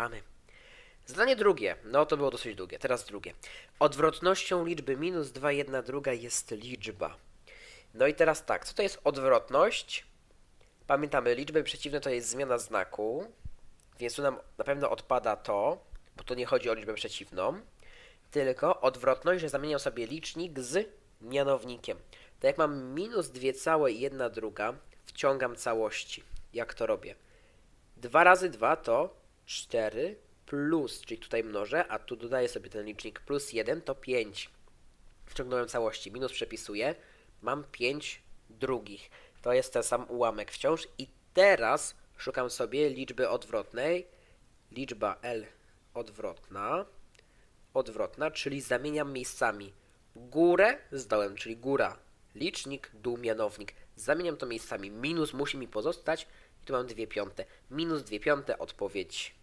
mamy. Zadanie drugie. No to było dosyć długie. Teraz drugie. Odwrotnością liczby minus 2, 1 druga jest liczba. No i teraz tak. Co to jest odwrotność? Pamiętamy, liczby przeciwne to jest zmiana znaku. Więc tu nam na pewno odpada to, bo tu nie chodzi o liczbę przeciwną. Tylko odwrotność, że zamieniam sobie licznik z mianownikiem. To jak mam minus 2 całe i 1 druga, wciągam całości. Jak to robię? 2 razy 2 to 4 plus, czyli tutaj mnożę, a tu dodaję sobie ten licznik plus 1 to 5. Wciągnąłem całości, minus przepisuję, mam 5 drugich. To jest ten sam ułamek wciąż i teraz szukam sobie liczby odwrotnej. Liczba L odwrotna, odwrotna, czyli zamieniam miejscami górę z dołem, czyli góra, licznik, dół, mianownik. Zamieniam to miejscami. Minus musi mi pozostać i tu mam 2 piąte. Minus 2 piąte, odpowiedź